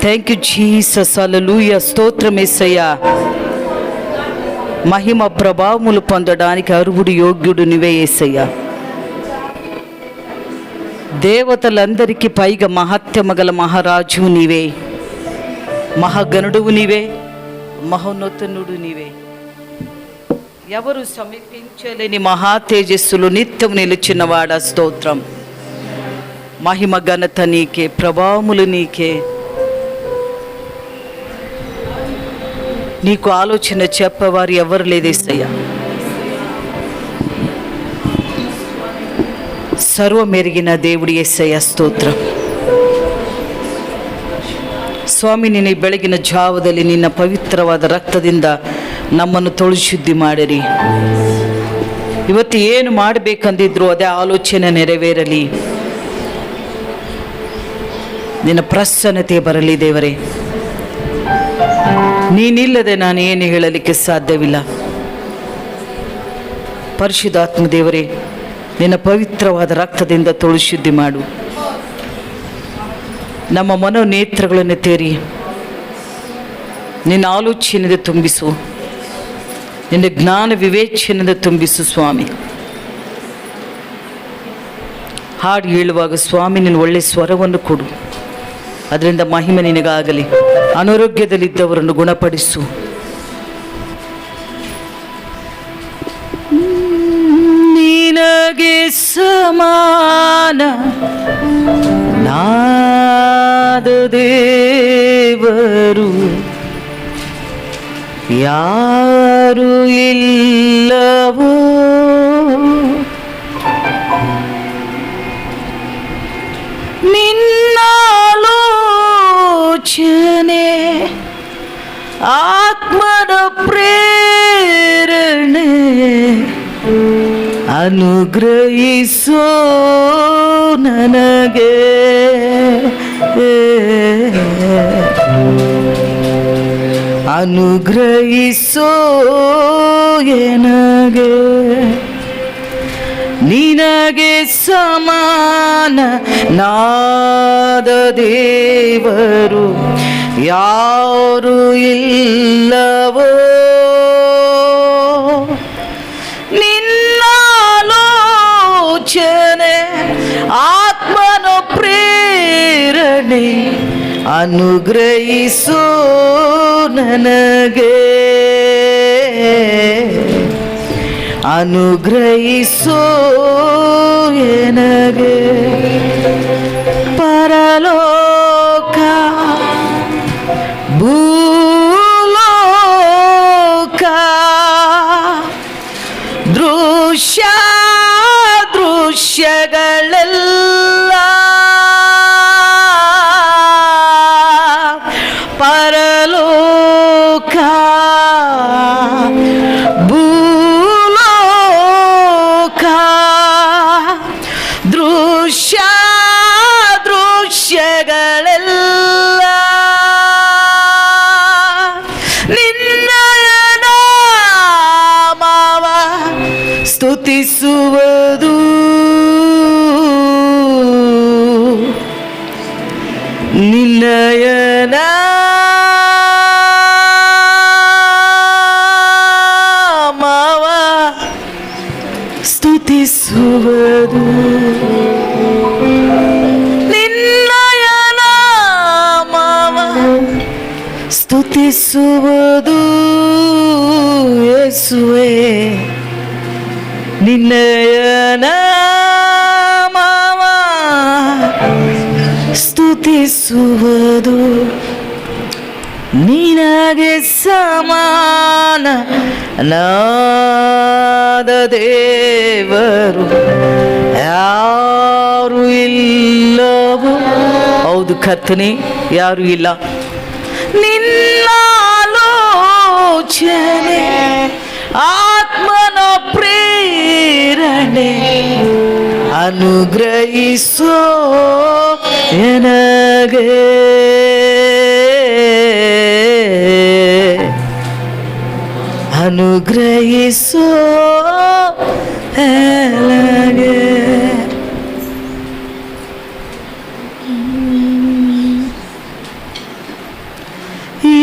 Thank you Jesus అలలుయ స్తోత్రమేసయ్యా మహిమ ప్రభావములు పొందడానికి అరువుడు యోగ్యుడు నివే ఏసయ్యా. దేవతలందరికీ పైగా మహత్యమ గల మహారాజు నీవే. మహాగణుడువు నీవే. మహోన్నతనుడు నీవే. ఎవరు సమీపించలేని మహా తేజస్సులు నిత్యం నిలిచిన వాడ స్తోత్రం. మహిమ ఘనత నీకే ప్రభావములు నీకే నీకు ఆలోచన చెప్పవారు ఎవరు లేదేసయ్యా ಸರ್ವಮೆರಿಗಿನ దేవుడి ಎಸ್ಸಯ್ಯ ಸ್ತೋತ್ರ ಸ್ವಾಮಿ ನಿನ್ನ ಈ ಬೆಳಗಿನ ಜಾವದಲ್ಲಿ ನಿನ್ನ ಪವಿತ್ರವಾದ ರಕ್ತದಿಂದ ನಮ್ಮನ್ನು ತೊಳು ಶುದ್ಧಿ ಮಾಡಿರಿ ಇವತ್ತು ಏನು ಮಾಡಬೇಕಂದಿದ್ರು ಅದೇ ಆಲೋಚನೆ ನೆರವೇರಲಿ ನಿನ್ನ ಪ್ರಸನ್ನತೆ ಬರಲಿ ದೇವರೇ. ನೀನಿಲ್ಲದೆ ನಾನು ಏನು ಹೇಳಲಿಕ್ಕೆ ಸಾಧ್ಯವಿಲ್ಲ. ಪರಿಶುದ್ಧಾತ್ಮ ದೇವರೇ, ನಿನ್ನ ಪವಿತ್ರವಾದ ರಕ್ತದಿಂದ ತೊಳು ಶುದ್ಧಿ ಮಾಡು. ನಮ್ಮ ಮನೋನೇತ್ರಗಳನ್ನು ತೇರಿ. ನಿನ್ನ ಆಲೋಚನೆಯಿಂದ ತುಂಬಿಸು. ನಿನ್ನ ಜ್ಞಾನ ವಿವೇಚನೆಯಿಂದ ತುಂಬಿಸು ಸ್ವಾಮಿ. ಹಾಡು ಹೇಳುವಾಗ ಸ್ವಾಮಿ, ನಿನ್ನ ಒಳ್ಳೆಯ ಸ್ವರವನ್ನು ಕೊಡು. ಅದರಿಂದ ಮಹಿಮೆ ನಿನಗಾಗಲಿ. ಅನಾರೋಗ್ಯದಲ್ಲಿದ್ದವರನ್ನು ಗುಣಪಡಿಸು. ನಿನಗೆ ಸಮಾನ ನಾದ ದೇವರು ಯಾರು ಇಲ್ಲವೋ? ನಿನ್ನಾಲೋಚನೆ ಆತ್ಮನ ಪ್ರೇರಣೆ ಅನುಗ್ರಹಿಸೋ ನನಗೆ. ಅನುಗ್ರಹಿಸೋ ಎನಗೆ. ನಿನಗೆ ಸಮಾನ ನಾದ ದೇವರು ಯಾರು ಇಲ್ಲವೋ? ನಿನ್ನಾಲೋಚನೆ ಆತ್ಮನ ಪ್ರೇರಣೆ ಅನುಗ್ರಹಿಸೋ ನನಗೆ. అనుగ్రహిసో ఎనగే పరలో ಸ್ತುತಿಸುವುದು ನಿನ್ನಯನ ಮಾವ ಸ್ತುತಿಸುವುದು. ನಿನ್ನಯನ ಮಾವ ಸ್ತುತಿಸುವುದು. ಯೇಸುವೆ ನಿನ್ನಯ ನಾಮವ ಸ್ತುತಿಸುವುದು ನಿನಗೆ ಸಮಾನ ನಾದ ದೇವರು. ಯಾರು ಇಲ್ಲವೋ? ಹೌದು ಕರ್ತನೆ, ಯಾರು ಇಲ್ಲ? ನಿನ್ನ ಆತ್ಮನ ప్రేరణే അനുഗ്രഹിസോ എനകേ അനുഗ്രഹിസോ എനകേ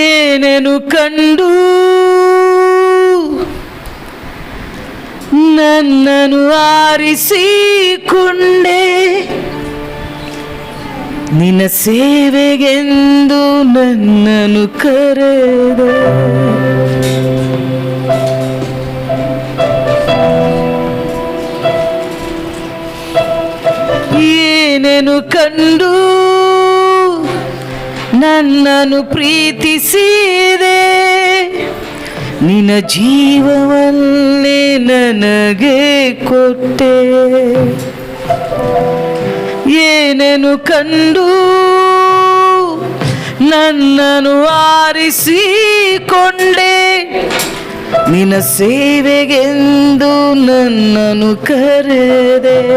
ഏനു കണ്ടു ನನ್ನನ್ನು ಆರಿಸಿಕೊಂಡೆ. ನಿನ್ನ ಸೇವೆಗೆಂದು ನನ್ನನು ಕರೆದ. ಏನೇನು ಕಂಡು ನನ್ನನು ಪ್ರೀತಿಸಿದೆ? ನಿನ್ನ ಜೀವವನ್ನೇ ನನಗೆ ಕೊಟ್ಟೆ. ಏನೇನು ಕಂಡು ನನ್ನನ್ನು ಆರಿಸಿಕೊಂಡೆ. ನಿನ್ನ ಸೇವೆಗೆಂದು ನನ್ನನ್ನು ಕರೆದೆ.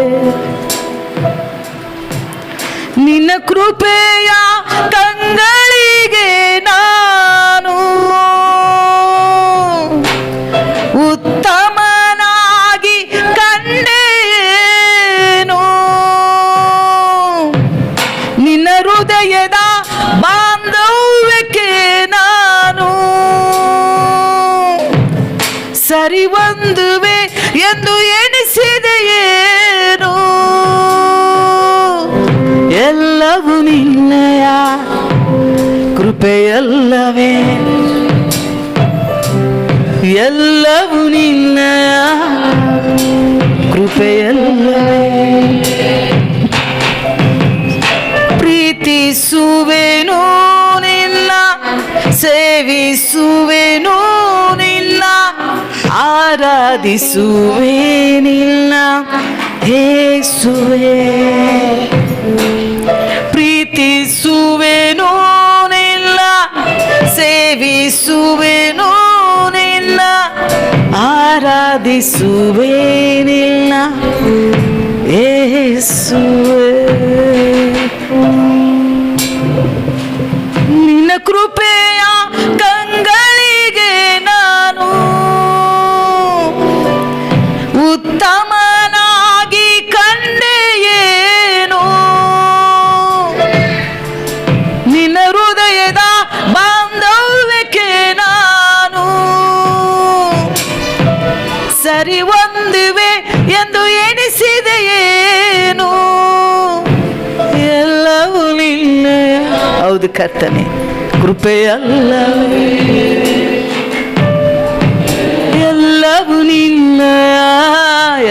ನಿನ್ನ ಕೃಪೆಯ ಕಂಗಳಿಗೆ ನಾನು ಹೃದಯದ ಬಾಂಧವ್ಯಕ್ಕೆ ನಾನು. ಸರಿ ಒಂದುವೆ ಎಂದು ಎಣಿಸಿದೆಯೇನು ಎಲ್ಲವೂ ನಿನ್ನಯ ಕೃಪೆಯಲ್ಲವೇ? ಎಲ್ಲವೂ ನಿನ್ನಯ ಸೇವಿಸುವೆನು ನಿನ್ನ ಆರಾಧಿಸುವೇನಿಲ್ಲ. ಹೇಸುವೆ ಪ್ರೀತಿಸುವೆನು ನಿನ್ನ ಸೇವಿಸುವೆನು ನಿನ್ನ ಆರಾಧಿಸುವೇನಿಲ್ಲ. ಏಸುವೆ. ಹೌದು ಕರ್ತನೆ. ಕೃಪೆಯಲ್ಲ ಎಲ್ಲವೂ ನಿನ್ನ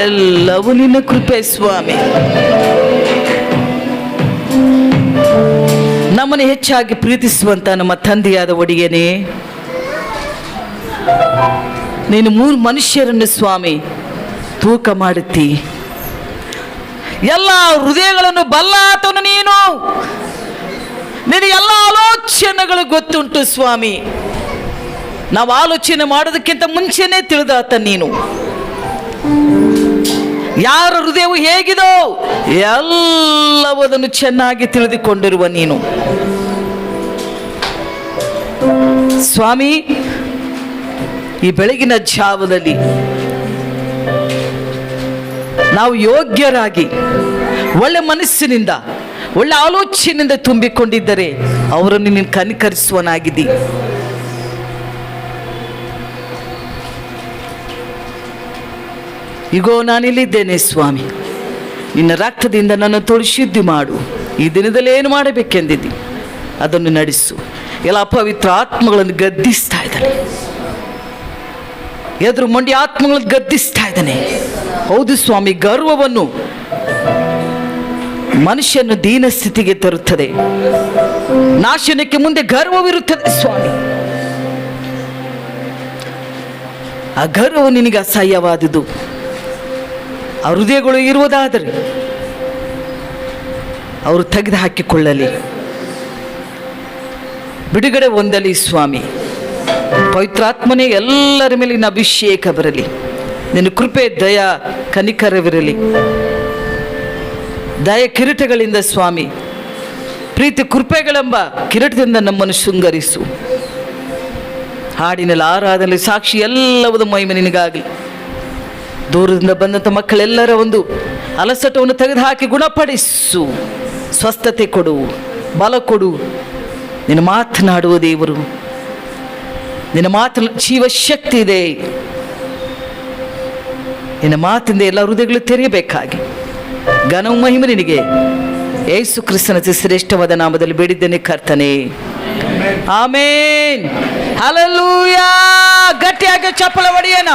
ಎಲ್ಲವೂ ನಿನ್ನ ಕೃಪೆ ಸ್ವಾಮಿ. ನಮ್ಮನ್ನು ಹೆಚ್ಚಾಗಿ ಪ್ರೀತಿಸುವಂತ ನಮ್ಮ ತಂದೆಯಾದ ಒಡಿಗೆನೇ ನೀನು ಮೂರು ಮನುಷ್ಯರನ್ನು ಸ್ವಾಮಿ, ತೂಕ ಮಾಡುತ್ತಿ. ಎಲ್ಲ ಹೃದಯಗಳನ್ನು ಬಲ್ಲಾತನು ನೀನು. ನಿನ್ನ ಎಲ್ಲ ಆಲೋಚನೆಗಳು ಗೊತ್ತುಂಟು ಸ್ವಾಮಿ. ನಾವು ಆಲೋಚನೆ ಮಾಡೋದಕ್ಕಿಂತ ಮುಂಚೆನೇ ತಿಳಿದಾತ ನೀನು. ಯಾರ ಹೃದಯವು ಹೇಗಿದೋ ಎಲ್ಲವದನ್ನು ಚೆನ್ನಾಗಿ ತಿಳಿದುಕೊಂಡಿರುವ ನೀನು. ಸ್ವಾಮಿ, ಈ ಬೆಳಗಿನ ಜಾವದಲ್ಲಿ ನಾವು ಯೋಗ್ಯರಾಗಿ ಒಳ್ಳೆ ಮನಸ್ಸಿನಿಂದ ಒಳ್ಳೆ ಆಲೋಚನೆಯಿಂದ ತುಂಬಿಕೊಂಡಿದ್ದರೆ ಅವರನ್ನು ನೀನು ಕನಿಕರಿಸುವನಾಗಿದ್ದಿ. ಈಗೋ ನಾನಿಲ್ಲಿದ್ದೇನೆ ಸ್ವಾಮಿ. ನಿನ್ನ ರಕ್ತದಿಂದ ನನ್ನ ತುಳಿಶುದ್ಧಿ ಮಾಡು. ಈ ದಿನದಲ್ಲಿ ಏನು ಮಾಡಬೇಕೆಂದಿದ್ದಿ? ಅದನ್ನು ನಡೆಸು. ಎಲ್ಲ ಅಪವಿತ್ರ ಆತ್ಮಗಳನ್ನು ಗದ್ದಿಸ್ತಾ ಇದ್ದಾನೆ. ಎದುರು ಮಂಡಿ ಆತ್ಮಗಳನ್ನು ಗದ್ದಿಸ್ತಾ ಇದ್ದಾನೆ. ಹೌದು ಸ್ವಾಮಿ, ಗರ್ವವನ್ನು ಮನುಷ್ಯನ ದೀನ ಸ್ಥಿತಿಗೆ ತರುತ್ತದೆ. ನಾಶನಕ್ಕೆ ಮುಂದೆ ಗರ್ವವಿರುತ್ತದೆ ಸ್ವಾಮಿ. ಆ ಗರ್ವವು ನಿನಗೆ ಅಸಹ್ಯವಾದುದು. ಆ ಹೃದಯಗಳು ಇರುವುದಾದರೆ ಅವರು ತೆಗೆದು ಹಾಕಿಕೊಳ್ಳಲಿ. ಬಿಡುಗಡೆ ಹೊಂದಲಿ ಸ್ವಾಮಿ. ಪವಿತ್ರಾತ್ಮನೇ ಎಲ್ಲರ ಮೇಲಿನ ಅಭಿಷೇಕ ಬರಲಿ. ನಿನ್ನ ಕೃಪೆ, ದಯಾ, ಕನಿಕರವಿರಲಿ. ದಯ ಕಿರೀಟಗಳಿಂದ ಸ್ವಾಮಿ, ಪ್ರೀತಿ ಕೃಪೆಗಳೆಂಬ ಕಿರೀಟದಿಂದ ನಮ್ಮನ್ನು ಶೃಂಗರಿಸು. ಹಾಡಿನಲ್ಲಿ ಆರಾಧನೆ ಸಾಕ್ಷಿ ಎಲ್ಲವುದು ಮಹಿಮೆ ನಿನಗಾಗಿ. ದೂರದಿಂದ ಬಂದಂಥ ಮಕ್ಕಳೆಲ್ಲರ ಒಂದು ಅಲಸಟವನ್ನು ತೆಗೆದುಹಾಕಿ ಗುಣಪಡಿಸು. ಸ್ವಸ್ಥತೆ ಕೊಡು, ಬಲ ಕೊಡು. ನಿನ್ನ ಮಾತನಾಡುವ ದೇವರು, ನಿನ್ನ ಮಾತು ಜೀವಶಕ್ತಿ ಇದೆ. ನಿನ್ನ ಮಾತಿಂದ ಎಲ್ಲ ಹೃದಯಗಳು ತೆರೆಯಬೇಕಾಗಿ. ಘನವು ಮಹಿಮೆ ನಿನಗೆ. ಏಸು ಕ್ರಿಸ್ತನ ಶ್ರೇಷ್ಠವಾದ ನಾಮದಲ್ಲಿ ಬೇಡಿದ್ದೇನೆ ಕರ್ತನೆ. ಆಮೇನ್. ಹಲಲೂಯಾ ಗಟ್ಟಿಯಾಗಿ ಚಪ್ಪಲ ಹೊಡೆಯೋಣ.